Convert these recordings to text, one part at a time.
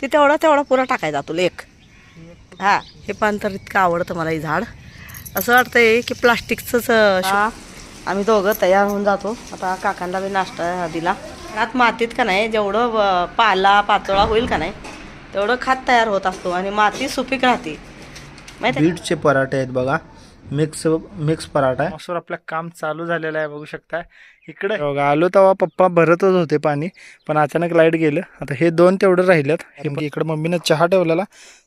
ते तेवढा तेवढा पुरा टाकायचा तुला एक हा हे पान तर इतकं आवडतं मला हे झाड. असं वाटतंय की प्लास्टिकचंच आम्ही दोघं तयार होऊन जातो. आता काकांना बी नाश्ता दिला. आत मातीत का नाही जेवढं पाला पाचोळा होईल का नाही तेवढं खात तयार होत असतो. आणि माती सुपीक राहते. माहिती बीटचे पराठे आहेत बघा. मिक्स मिक्स पराठा आहे. असं आपलं काम चालू झालेलं आहे बघू शकता इकडे. बघा आलो तेव्हा पप्पा भरतच होते पाणी पण अचानक लाइट गेलं. आता हे दोन तेवढं राहिलेत हे इकडे मम्मीनं चहा ठेवलेला.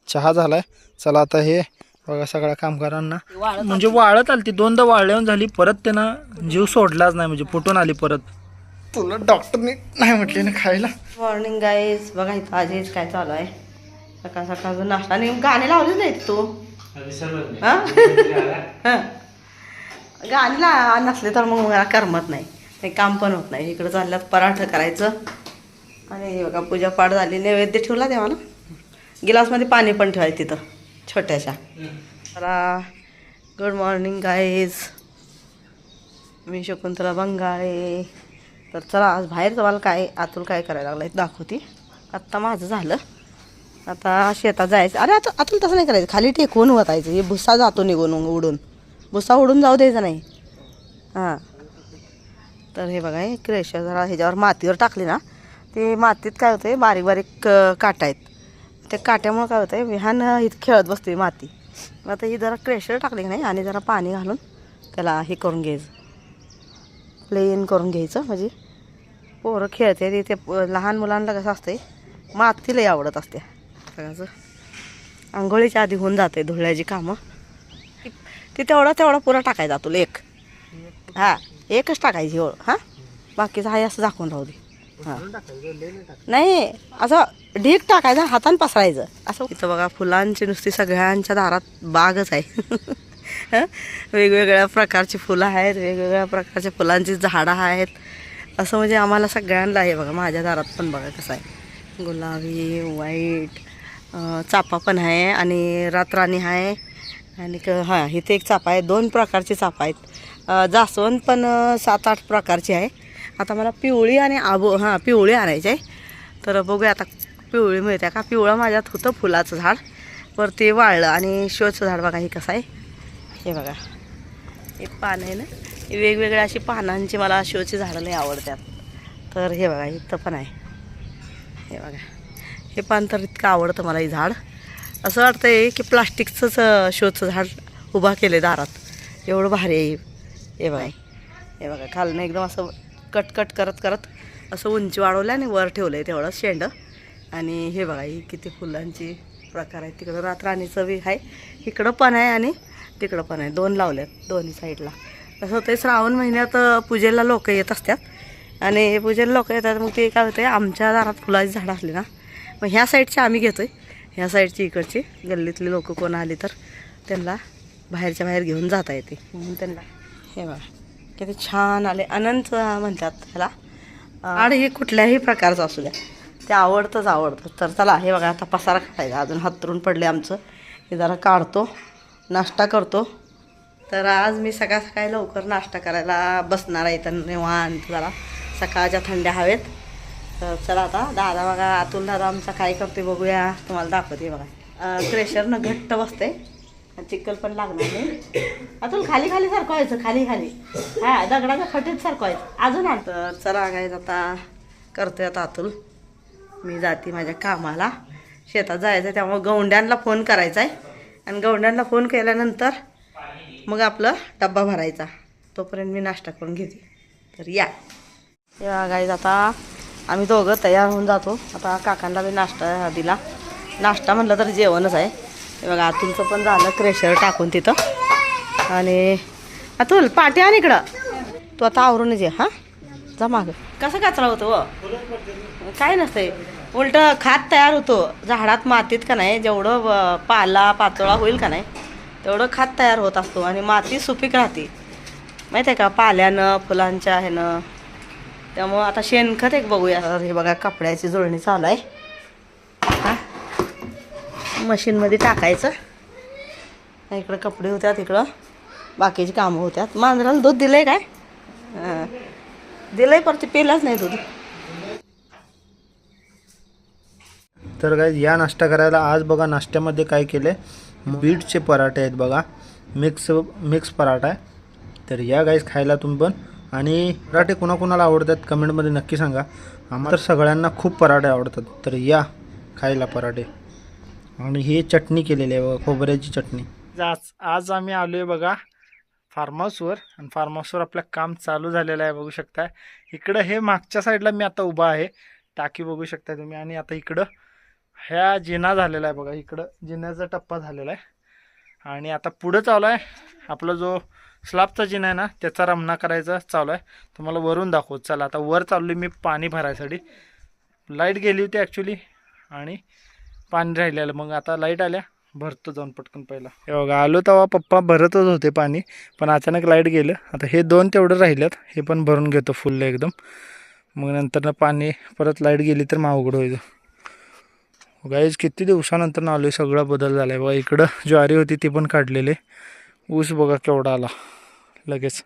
चहा झालाय. चला आता हे बघा सगळ्या कामगारांना. म्हणजे वाळत आली ती दोनदा वाळल्यावर झाली परत त्यांना जीव सोडलाच नाही म्हणजे फुटून आली परत. तुला डॉक्टरने नाही म्हटले ना खायला? मॉर्निंग गाईज बघा इथं आजीच काय चालू आहे. सकाळ सकाळचं नाश्ता आणि गाणे लावलेच नाहीत तू. हा? हा. गाणी ला नसले तर मग मला करमत नाही. काही काम पण होत नाही. इकडं चालल्यात पराठं करायचं. आणि हे बघा पूजापाठ झाली. नैवेद्य ठेवला देवाला गिलासमध्ये पाणी पण ठेवायचं तिथं छोट्याशा. चला. गुड मॉर्निंग गाईज मी शकुंतला बंगाळे. तर चला आज बाहेर तुम्हाला काय आतून काय करायला लागलं दाखवते. आत्ता माझं झालं. आता शेतात जायचं. अरे आता आतून तसं नाही करायचं. खाली टेकवून वतायचं. हे भुसा जातो निघून उडून. भुसा उडून जाऊ द्यायचा नाही. हां. तर हे बघा हे क्रेशर जरा ह्याच्यावर मातीवर टाकली ना ते मातीत काय होतं बारीक बारीक काटा आहेत. त्या काट्यामुळं काय होतं विहान इथं खेळत बसते माती. मग आता ही जरा क्रेशर टाकली की नाही आणि जरा पाणी घालून त्याला हे करून घ्यायचं. प्लेन करून घ्यायचं. म्हणजे पोरं खेळते ते प- लहान मुलांना कसं असते माती लई आवडत असते सगळ्याचं आंघोळीच्या आधी होऊन जाते धुळ्याची कामं. ती- तेवढा तेवढा पुरा टाकायचा तुला एक. हां एकच टाकायची ओळ हां? बाकीचं आहे असं दाखवून राहू दे. हां. नाही असं ढीक टाकायचं हाताने पसरायचं. असं इथं बघा फुलांची नुसती सगळ्यांच्या दारात बागच आहे. वेगवेगळ्या प्रकारची फुलं आहेत वेगवेगळ्या प्रकारच्या फुलांची झाडं आहेत. असं म्हणजे आम्हाला सगळ्यांना आहे बघा माझ्या दारात पण बघा कसं आहे. गुलाबी व्हाईट चापा चाफा पण आहे आणि रातराणी आहे. आणि क हां इथे एक चापा आहे. दोन प्रकारचे चापा आहेत. जास्वंद पण सात आठ प्रकारची आहे. आता मला पिवळी आणि आबो हां पिवळी आणायची आहे. तर बघूया आता पिवळी मिळते का? पिवळं माझ्यात होतं फुलाचं झाड. पर ते वाळलं आणि शोचं झाड बघा हे कसं आहे. हे बघा. हे पान आहे ना? वेगवेगळ्या अशी पानांची मला शोची झाडं लई आवडतात. तर हे बघा इथं पण आहे. हे बघा. हे पान तर इतकं आवडतं मला हे झाड. असं वाटतंय की प्लास्टिकचंच शोचं झाड उभा केलं आहे दारात. एवढं भारी आहे हे. बाई बघा. हे बघा खालनं एकदम असं कट कट करत करत असं उंची वाढवलं आणि वर ठेवलं आहे तेवढं शेंड. आणि हे बघा ही किती फुलांची प्रकार आहेत. तिकडं रातराणीचं बी आहे. इकडं पण आहे आणि तिकडं पण आहे. दोन लावल्यात दोन्ही साईडला. तसं होतं श्रावण महिन्यात पूजेला लोक येत असतात. आणि पूजेला लोक येतात मग ते काय होते आमच्या दारात फुलाची झाडं असली ना मग ह्या साईडची आम्ही घेतो आहे ह्या साईडची इकडची. गल्लीतली लोक कोण आली तर त्यांना बाहेरच्या बाहेर घेऊन जाता येते. म्हणून त्यांना हे बघा. किती छान आले. अनंत म्हणतात ह्याला. आणि हे कुठल्याही प्रकारचं असू द्या. ते आवडतंच आवडतं. तर चला हे बघा आता पसारा खायचा अजून हातरून पडले आमचं. हे जरा काढतो. नाश्ता करतो. तर आज मी सकाळ सकाळी लवकर नाश्ता करायला बसणार आहे तर निवांत जरा. सकाळच्या थंड्या हवेत. तर चला आता दादा बघा अतुल दादा आमचा काय करते बघूया. तुम्हाला दाखवते बघा. क्रेशरनं घट्ट बसते चिक्कल पण लागणार नाही. अतुल खाली खाली सारखं व्हायचं खाली खाली. हा दगडाच्या खटीत सारखं व्हायचं. अजून आण. तर चला काय आता करतोय आता अतुल. मी जाते माझ्या कामाला. शेतात जायचं आहे त्यामुळे गौंड्यांना फोन करायचा आहे आणि गौंड्यांना फोन केल्यानंतर मग आपलं डब्बा भरायचा. तोपर्यंत मी नाश्ता करून घेते. तर या. या गाईज आता आम्ही दोघं तयार होऊन जातो. आता काकांना बी नाश्ता दिला. नाश्ता म्हटलं तर जेवणच आहे. बघा अतुलचं पण झालं क्रेशर टाकून तिथं. आणि अतुल पाठी आण इकडं. तू आता आवरूनच ये हां? जा मागं. कसं कचरा होतो व काय नसतंय. उलट खात तयार होतो. झाडात मातीत का नाही जेवढं पाला पाचोळा होईल का नाही तेवढं खात तयार होत असतो. आणि माती सुपीक राहते. माहिती आहे का? पाल्यानं फुलांच्या ह्यानं त्यामुळं आता शेणखत एक बघूया. हे बघा कपड्याची जुळणी चालू आहे. हा. मशीनमध्ये टाकायचं. इकडं कपडे होत्यात इकडं बाकीची कामं होत्यात. मांजराला दूध दिलंय काय? हां. दिलंय पर ते पेलाच नाही दूध. तर काय या नाश्ता करायला आज बघा नाश्त्यामध्ये काय केले बीटचे पराठे आहेत बघा. मिक्स मिक्स पराठा आहे. तर या गाईज खायला तुम्ही पण आणि पराठे कुणाकुणाला आवडतात कमेंटमध्ये नक्की सांगा. आम्हाला तर सगळ्यांना खूप पराठे आवडतात. तर या खायला पराठे. आणि ही चटणी केलेली आहे बघा खोबऱ्याची चटणी. आज आज आम्ही आलो आहे बघा फार्म हाऊसवर आणि फार्म हाऊसवर आपलं काम चालू झालेलं आहे बघू शकताय. इकडं हे मागच्या साईडला मी आता उभा आहे. टाकी बघू शकताय तुम्ही. आणि आता इकडं ह्या जिना झालेला आहे बघा. इकडं जिन्याचा टप्पा झालेला आहे. आणि आता पुढं चालू आहे. आपला जो स्लाबचा जिना आहे ना त्याचा रमना करायचा चालू आहे. तुम्हाला वरून दाखवत चला आता वर चाललो मी पाणी भरायसाठी. लाइट गेली होती ॲक्च्युली आणि पाणी राहिलेलं. मग आता लाइट आल्या भरतो जाऊन पटकन पहिला. हे बघा आलो तेव्हा पप्पा भरतच होते पाणी पण अचानक लाइट गेलं. आता हे दोन तेवढं राहिल्यात हे पण भरून घेतो फुल एकदम. मग नंतर पाणी परत लाइट गेली तर मग अवघड होईल. हो, गाईज किती दिवसानंतर आलो आहे सगळा बदल झाला आहे बघा इकडं ज्वारी होती ती पण काढलेली. ऊस बघा केवढा आला. लगेच.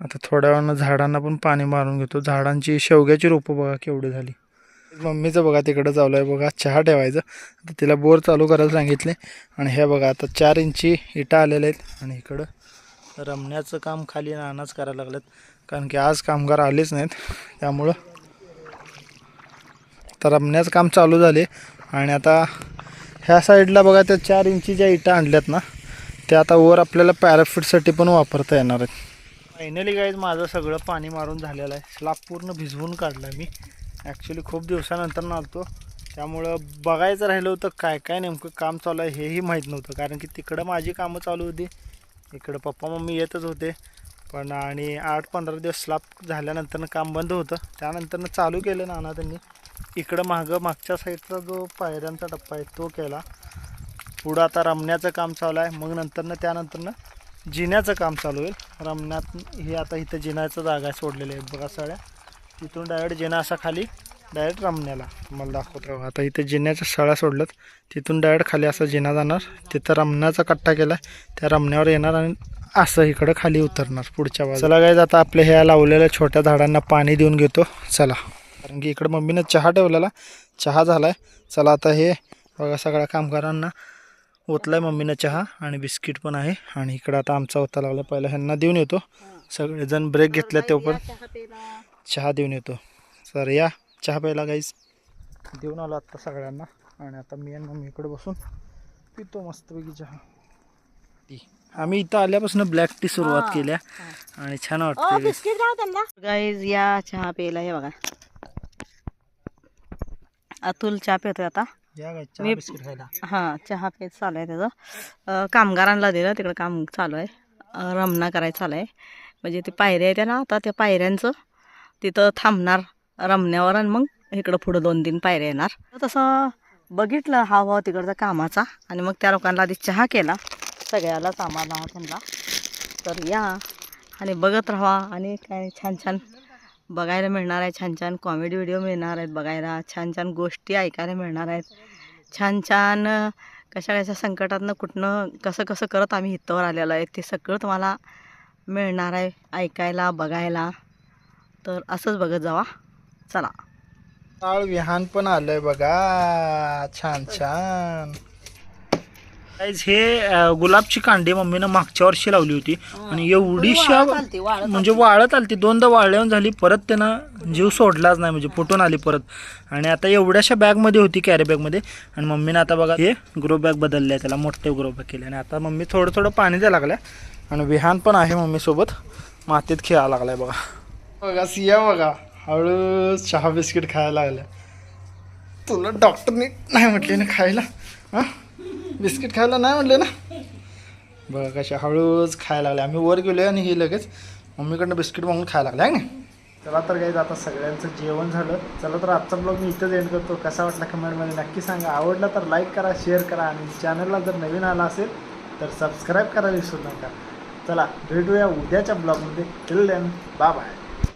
आता थोड्या वेळानं झाडांना पण पाणी मारून घेतो. झाडांची शेवग्याची रोपं बघा केवढी झाली. मम्मीचं बघा तिकडं चालू आहे बघा. चहा ठेवायचं. आता तिला बोर चालू करायला सांगितले. आणि हे बघा आता चार इंची इटा आलेल्या आहेत. आणि इकडं रमण्याचं काम खाली नानाच करायला लागलेत. कारण की आज कामगार आलेच नाहीत. त्यामुळं तर रमण्याचं काम चालू झाले. आणि आता ह्या साईडला बघा त्या चार इंची ज्या इटा आणल्यात ना. ते आता वर आपल्याला पॅराफिटसाठी पण वापरता येणार आहेत. फायनली गाईज माझं सगळं पाणी मारून झालेलं आहे. स्लाब पूर्ण भिजवून काढला मी. ॲक्च्युली खूप दिवसानंतर नालतो त्यामुळं बघायचं राहिलं होतं काय काय नेमकं काम चालू आहे हेही माहीत नव्हतं. कारण की तिकडं माझी कामं चालू होती. इकडं पप्पा मम्मी येतच होते. पण आणि आठ पंधरा दिवस स्लाब झाल्यानंतरनं काम बंद होतं. त्यानंतरनं चालू केलं नाना त्यांनी. इकडं मागं मागच्या साईडचा जो पायऱ्यांचा टप्पा आहे तो केला. पुढं आता रमण्याचं काम चालू आहे. मग नंतरनं त्यानंतरनं जिन्याचं काम चालू होईल. रमण्यात हे आता इथं जिन्याचं जागा सोडलेली आहे. बघा सगळ्या. तिथून डायरेक्ट जिना असा खाली डायरेक्ट रमण्याला मला दाखवतो. आता इथे जिन्याच्या सळ्या सोडल्यात. तिथून डायरेक्ट खाली असा जिना जाणार. तिथं रमण्याचा कट्टा केला त्या रमण्यावर येणार आणि असं इकडं खाली उतरणार पुढच्या बाजूला. चला काय आता आपल्या ह्या लावलेल्या छोट्या झाडांना पाणी देऊन घेतो. चला. कारण की इकडं मम्मीनं चहा ठेवलेला. चहा झाला आहे चला आता हे बघा सगळ्या कामगारांना ओतलाय मम्मीनं चहा आणि बिस्किट पण आहे. आणि इकडं आता आमचा ओता लागला पहिला ह्यांना देऊन येतो. सगळेजण ब्रेक घेतला तो पण चहा देऊन येतो. सर या चहा प्यायला गाईस देऊन आलो आत्ता सगळ्यांना. आणि आता मी आणि मम्मी इकडे बसून पितो मस्तपैकी चहा. टी. आम्ही इथं आल्यापासून ब्लॅक टी सुरुवात केल्या. आणि छान वाटते गाईज या चहा प्यायला हे बघा. अतुल चहा पितोय आता. मी- हां चहा पेत चालू आहे त्याचं. कामगारांना दिलं तिकडं काम चालू आहे. रमणा करायचं चालू आहे. म्हणजे ते पायऱ्या आहेत ना आता त्या पायऱ्यांचं तिथं थांबणार रमण्यावर आणि मग इकडं पुढं दोन तीन पायऱ्या येणार. तसं बघितलं हा भाव तिकडचा कामाचा आणि मग त्या लोकांना आधी चहा केला. सगळ्यालाच आम्हाला त्यांना. तर या आणि बघत राहा आणि काय छान छान बघायला मिळणार आहे. छान छान कॉमेडी व्हिडिओ मिळणार आहेत बघायला. छान छान गोष्टी ऐकायला मिळणार आहेत. छान छान कशा कशा संकटातनं कुठनं कसं कसं करत आम्ही हितावर आलेलो आहे. ते सगळं तुम्हाला मिळणार आहे ऐकायला बघायला. तर असंच बघत जावा. चला. ताळ विहान पण आलंय बघा. छान छान. Guys, हे गुलाबची कांडी मम्मीनं मागच्या वर्षी लावली होती. आणि एवढीशा म्हणजे वाळत आली ती दोनदा वाळल्यावर झाली परत त्यानं जीव सोडलाच नाही म्हणजे फुटून आली परत. आणि आता एवढ्याशा बॅगमध्ये होती कॅरी बॅगमध्ये आणि मम्मीनं आता बघा हे ग्रो बॅग बदलले त्याला मोठे ग्रो बॅग केले. आणि आता मम्मी थोडं थोडं पाणी द्यायला लागल्या. आणि विहान पण आहे मम्मीसोबत. मातीत खेळायला लागलाय बघा. बघा सिया बघा. हळू चहा बिस्किट खायला लागल्या. तुला डॉक्टरने नाही म्हटले ना खायला? हां? बिस्किट खायला नाही म्हटले ना? बघा कशा हळूच खायला लागले. आम्ही वर गेलो आणि ही लगेच मम्मीकडनं बिस्किट मागून खायला लागले आहे ना चला तर काही आता सगळ्यांचं जेवण झालं. चला तर आजचा ब्लॉग मी इथंच एंड करतो. कसा वाटला कमेंटमध्ये नक्की सांगा. आवडला तर लाईक करा शेअर करा आणि चॅनलला जर नवीन आला असेल तर सबस्क्राईब करायला विसरू नका. चला भेटूया उद्याच्या ब्लॉगमध्ये टिल देन बाय